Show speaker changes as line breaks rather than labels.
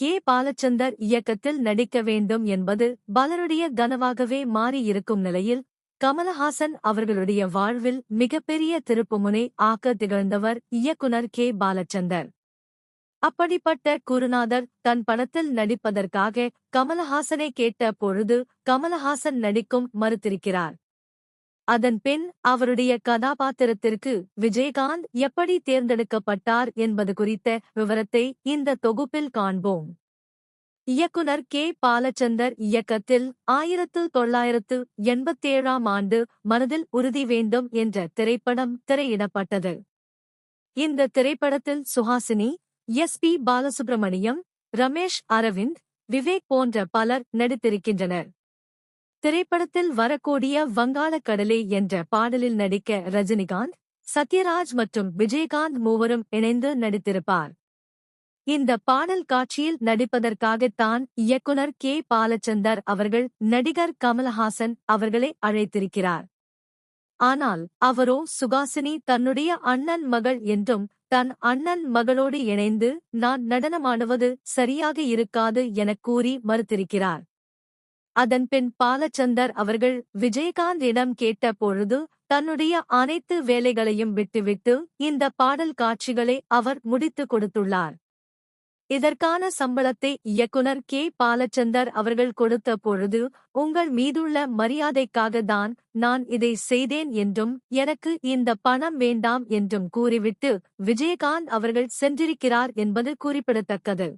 K. Balachander இயக்கத்தில் நடிக்க வேண்டும் என்பது பலருடைய கனவாகவே மாறியிருக்கும் நிலையில் கமலஹாசன் அவர்களுடைய வாழ்வில் மிகப்பெரிய திருப்புமுனை ஆக்க திகழ்ந்தவர் இயக்குனர் கே. பாலச்சந்தர். அப்படிப்பட்ட குருநாதர் தன் படத்தில் நடிப்பதற்காக கமலஹாசனை கேட்ட பொழுது கமலஹாசன் நடிக்கும் மறுத்திருக்கிறார். அதன் பின் அவருடைய கதாபாத்திரத்திற்கு விஜயகாந்த் எப்படி தேர்ந்தெடுக்கப்பட்டார் என்பது குறித்த விவரத்தை இந்த தொகுப்பில் காண்போம். இயக்குனர் கே. பாலச்சந்தர் இயக்கத்தில் ஆயிரத்து தொள்ளாயிரத்து எண்பத்தேழாம் ஆண்டு மனதில் உறுதி வேண்டும் என்ற திரைப்படம் திரையிடப்பட்டது. இந்த திரைப்படத்தில் சுஹாசினி எஸ். பி. பாலசுப்ரமணியம் ரமேஷ் அரவிந்த் விவேக் போன்ற பலர் நடித்திருக்கின்றனர். திரைப்படத்தில் வரக்கூடிய வங்காளக்கடலே என்ற பாடலில் நடிக்க ரஜினிகாந்த் சத்யராஜ் மற்றும் விஜயகாந்த் மூவரும் இணைந்து நடித்திருப்பார். இந்த பாடல் காட்சியில் நடிப்பதற்காகத்தான் இயக்குனர் கே. பாலச்சந்தர் அவர்கள் நடிகர் கமல்ஹாசன் அவர்களை அழைத்திருக்கிறார். ஆனால் அவரோ சுகாசினி தன்னுடைய அண்ணன் மகள் என்றும் தன் அண்ணன் மகளோடு இணைந்து நான் நடனமாடுவது சரியாக இருக்காது எனக் கூறி மறுத்திருக்கிறார். அதன்பின் பாலச்சந்தர் அவர்கள் விஜயகாந்திடம் கேட்ட பொழுது தன்னுடைய அனைத்து வேலைகளையும் விட்டுவிட்டு இந்த பாடல் காட்சிகளை அவர் முடித்துக் கொடுத்துள்ளார். இதற்கான சம்பளத்தை இயக்குனர் கே. பாலச்சந்தர் அவர்கள் கொடுத்த பொழுது உங்கள் மீதுள்ள மரியாதைக்காக தான் நான் இதை செய்தேன் என்றும் எனக்கு இந்த பணம் வேண்டாம் என்றும் கூறிவிட்டு விஜயகாந்த் அவர்கள் சென்றிருக்கிறார் என்பது குறிப்பிடத்தக்கது.